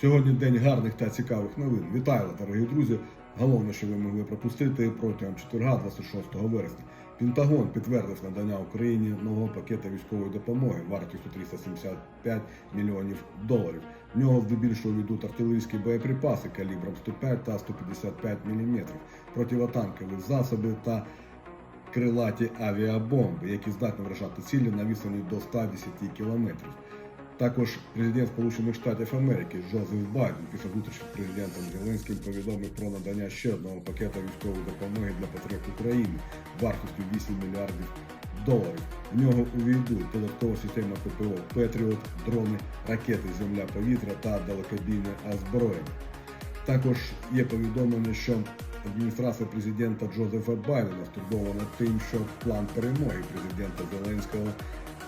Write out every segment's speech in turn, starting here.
Сьогодні день гарних та цікавих новин. Вітаю, вас, дорогі друзі. Головне, що ви могли пропустити протягом четверга, 26 вересня. Пентагон підтвердив надання Україні нового пакета військової допомоги вартістю 375 мільйонів доларів. В нього здебільшого йдуть артилерійські боєприпаси калібром 105 та 155 мм, противотанкові засоби та крилаті авіабомби, які здатні вражати цілі на відстані до 110 кілометрів. Також президент Сполучених Штатів Америки Джозеф Байден після зустрічі з президентом Зеленським повідомив про надання ще одного пакета військової допомоги для потреб України вартістю 8 мільярдів доларів. В нього увійдуть додаткова система ППО Петріот, дрони, ракети Земля-повітря та далекобійне озброєння. Також є повідомлення, що адміністрація президента Джозефа Байдена стурбована тим, що план перемоги президента Зеленського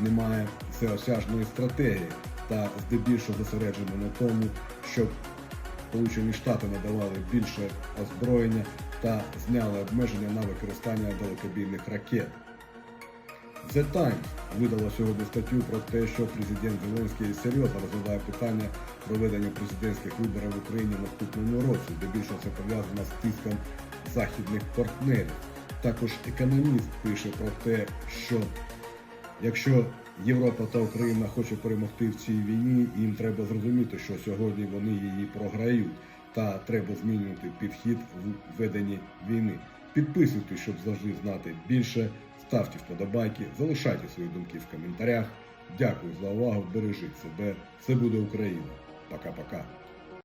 не має всеосяжної стратегії та здебільшого зосереджено на тому, щоб Сполучені Штати надавали більше озброєння та зняли обмеження на використання далекобійних ракет. The Times видала сьогодні статтю про те, що президент Зеленський серйозно розглядає питання проведення президентських виборів в Україні в наступному році, де більше це пов'язано з тиском західних партнерів. Також економіст пише про те, що якщо Європа та Україна хоче перемогти в цій війні, їм треба зрозуміти, що сьогодні вони її програють, та треба змінювати підхід в веденні війни. Підписуйтесь, щоб завжди знати більше. Ставте вподобайки, залишайте свої думки в коментарях. Дякую за увагу. Бережіть себе. Це буде Україна. Пока-пока.